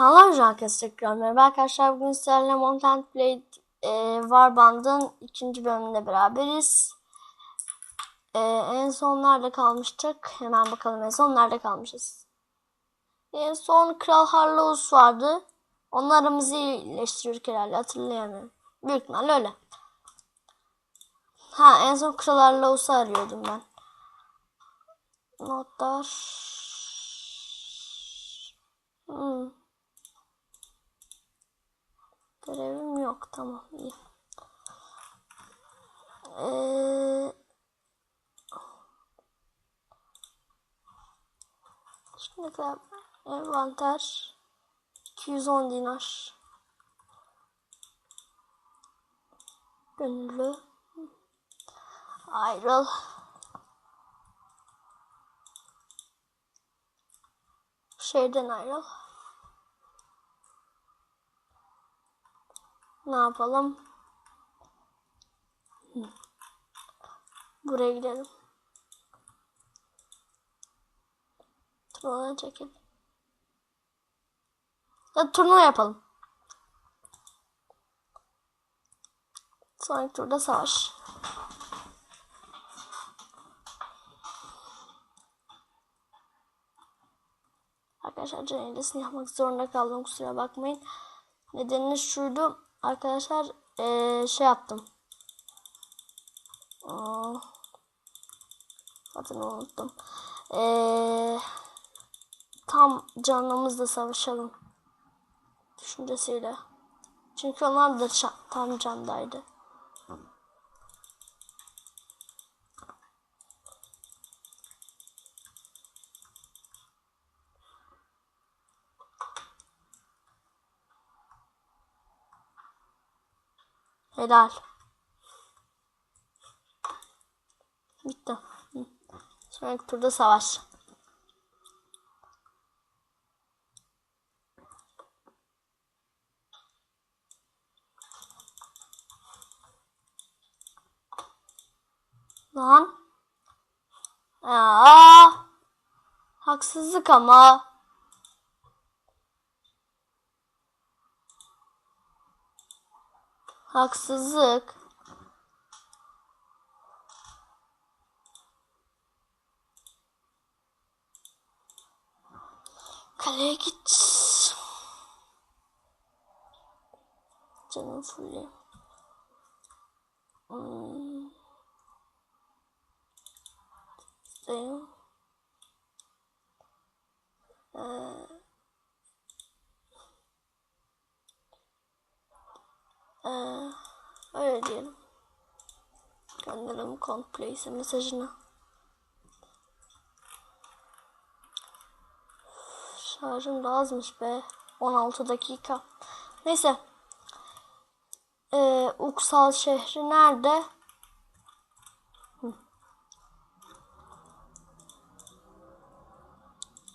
Kanal Hocam tekrar merhaba arkadaşlar. Bugün sizlerle Mountain Blade e, Warband'ın ikinci bölümünde beraberiz. E, en son nerede kalmıştık? Hemen bakalım en son nerede kalmışız. En son Kral Harlaus vardı. Onun aramızı iyileştiriyorduk herhalde hatırlayamıyorum. Büyük ihtimalle öyle. Ha en son Kral Harlaus'u arıyordum ben. Notlar. Hmm. Görevim yok. Tamam iyi. Ee, şimdi kadar envanter 210 dinar. Gönüllü. Ayrıl. Şeyden ayrıl. Ne yapalım? Buraya gidelim. Turnuva çekelim. Ya turnuva yapalım. Sonraki turda savaş. Arkadaşlar can hilesini yapmak zorunda kaldım kusura bakmayın. Nedeni şuydu arkadaşlar ee, şey yaptım. Aa, adını unuttum. Ee, tam canımızla savaşalım düşüncesiyle. Çünkü onlar da tam candaydı. Helal. Bitti. Sonraki turda savaş. Lan. Aa, haksızlık ama. Haksızlık. Kaleye git. Canım fulli. Hmm. Sayın. Ee, ee, öyle diyelim. Coldplay'se mesajını. Şarjım da azmış be. 16 dakika. Neyse. Ee, Uksal şehri nerede? Hı.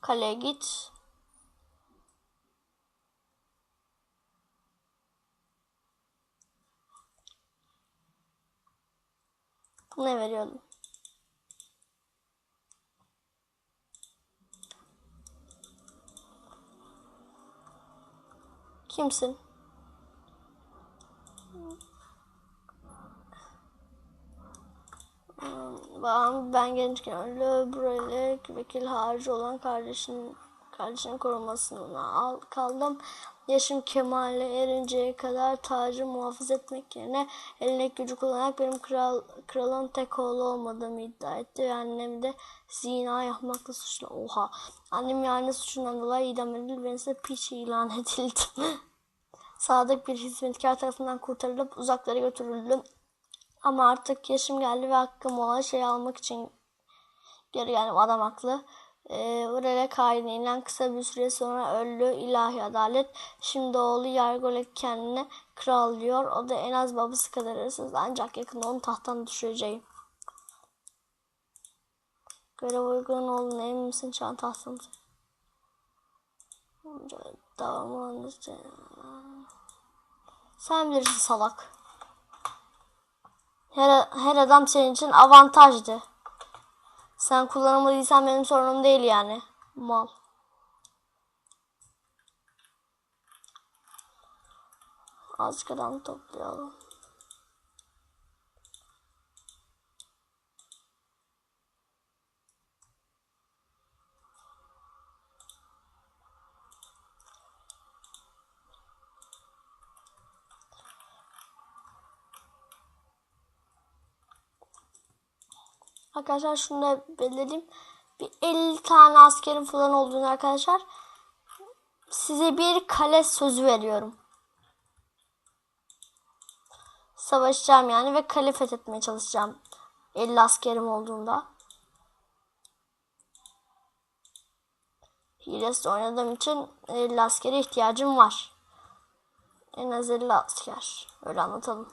Kaleye git. Ne veriyordum? Kimsin? Ben, ben gençken böyle vekil harici olan kardeşin kardeşinin korumasına al, kaldım. Yaşım kemale erinceye kadar tacı muhafaza etmek yerine elindeki gücü kullanarak benim kral, kralın tek oğlu olmadığımı iddia etti ve annemi de zina yapmakla suçlu. Oha. Annem yani suçundan dolayı idam edildi ve ise piç ilan edildi. Sadık bir hizmetkar tarafından kurtarılıp uzaklara götürüldüm. Ama artık yaşım geldi ve hakkım olan şeyi almak için geri geldim. Adam haklı. Ee, Urele kainiyle kısa bir süre sonra öldü ilahi adalet. Şimdi oğlu Yargolek kendine kral diyor. O da en az babası kadar hırsız. Ancak yakında onu tahttan düşüreceğim. Görev uygun olduğuna emin misin? Şu an tahtım. Sen bilirsin salak. Her, her adam senin için avantajdı. Sen kullanamadıysan benim sorunum değil yani. Mal. Az kadan toplayalım. Arkadaşlar şunu da belirleyeyim. Bir 50 tane askerin falan olduğunu arkadaşlar size bir kale sözü veriyorum. Savaşacağım yani ve kale fethetmeye çalışacağım. 50 askerim olduğunda. Hilesiz oynadığım için 50 askere ihtiyacım var. En az 50 asker. Öyle anlatalım.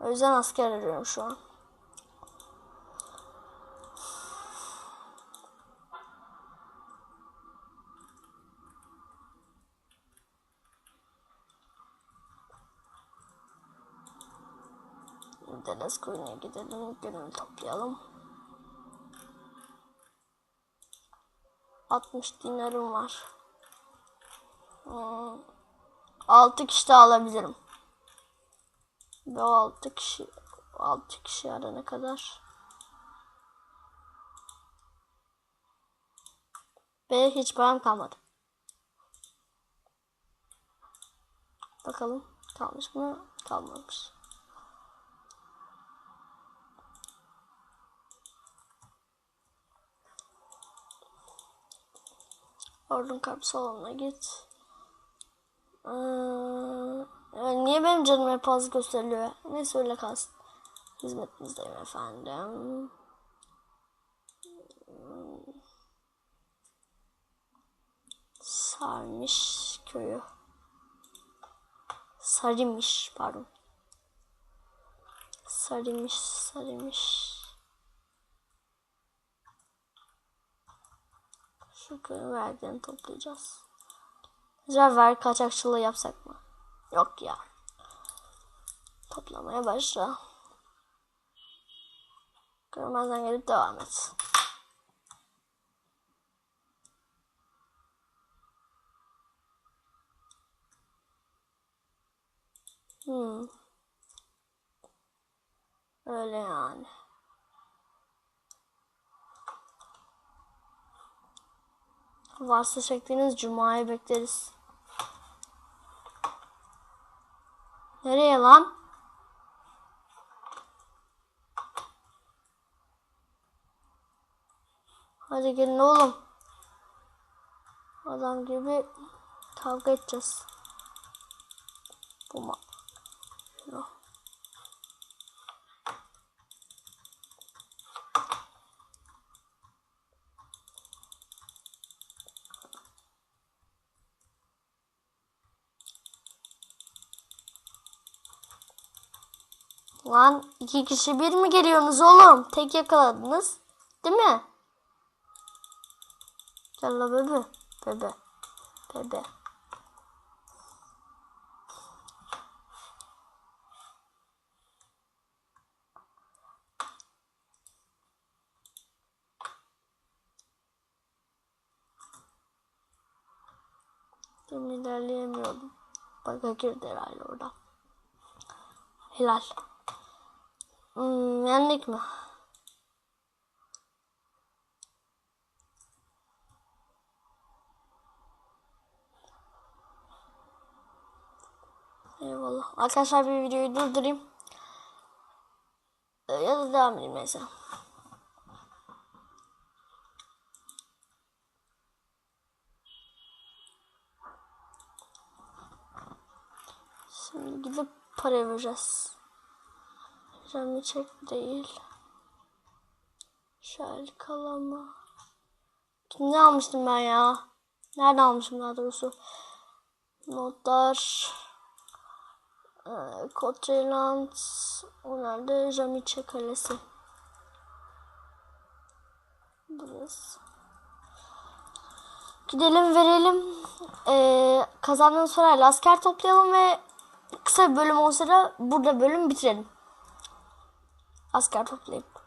O yüzden asker arıyorum şu an. Deniz kuyuna gidelim. Gönül toplayalım. 60 dinarım var. Hmm. 6 kişi de alabilirim. Ve 6 kişi 6 kişi arana kadar. Ve hiç param kalmadı. Bakalım kalmış mı? Kalmamış. Ordun kalp salonuna git. Ee, niye benim canım hep az gösteriliyor? Neyse öyle kalsın. Hizmetinizdeyim efendim. Sarmış köyü. Sarımış pardon. Sarımış sarımış. Köyün vergilerini toplayacağız. Acaba vergi kaçakçılığı yapsak mı? Yok ya. Toplamaya başla. Görmezden gelip devam et. Hmm. Öyle yani. Varsa çektiğiniz Cuma'yı bekleriz. Nereye lan? Hadi gelin oğlum. Adam gibi kavga edeceğiz. Bu ma Yok. Lan iki kişi bir mi geliyorsunuz oğlum? Tek yakaladınız. Değil mi? Gel la bebe. Bebe. Bebe. Dur ilerleyemiyorum. Bak girdi herhalde orada. Helal. Hmm, yendik mi? Eyvallah. Arkadaşlar bir videoyu durdurayım. Ee, Ya da devam edeyim neyse. Şimdi gidip para vereceğiz. Rami çek değil. Şöyle kalama. Ne almıştım ben ya? Nerede almışım daha doğrusu? Notlar. Ee, Kotreland. O nerede? Jamiçe Kalesi. Burası. Gidelim verelim. Ee, kazandığımız parayla asker toplayalım ve kısa bir bölüm olsa da burada bölüm bitirelim asker toplayıp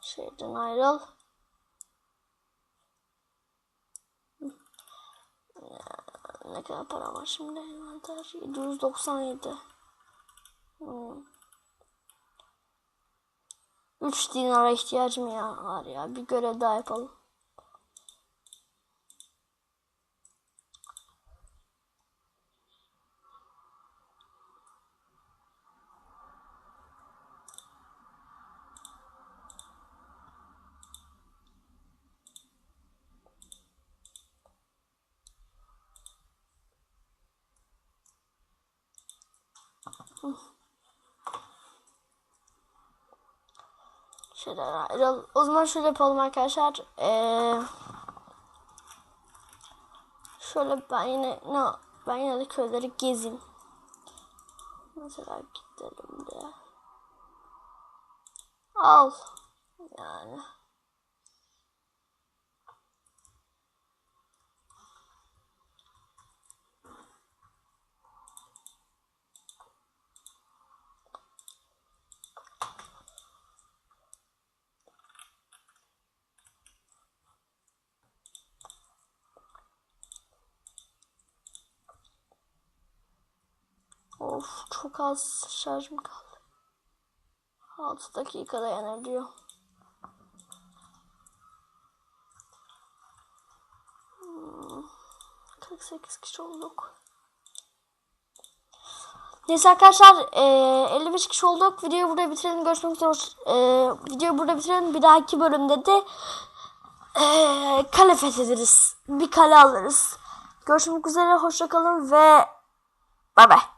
şeyden ayrıl. Ne kadar para var şimdi? 797. Hmm. 3 dinara ihtiyacım ya var ya. Bir görev daha yapalım. Şöyle ayrıl- O zaman şöyle yapalım arkadaşlar. Ee, şöyle ben yine ne ben yine de köyleri gezeyim. Mesela gidelim de. Al. Yani. Of çok az şarjım kaldı. 6 dakikada yanar diyor. Hmm, 48 kişi olduk. Neyse arkadaşlar e, 55 kişi olduk. Videoyu burada bitirelim. Görüşmek üzere. E, videoyu burada bitirelim. Bir dahaki bölümde de e, kale fethederiz. Bir kale alırız. Görüşmek üzere. Hoşçakalın ve bay bay.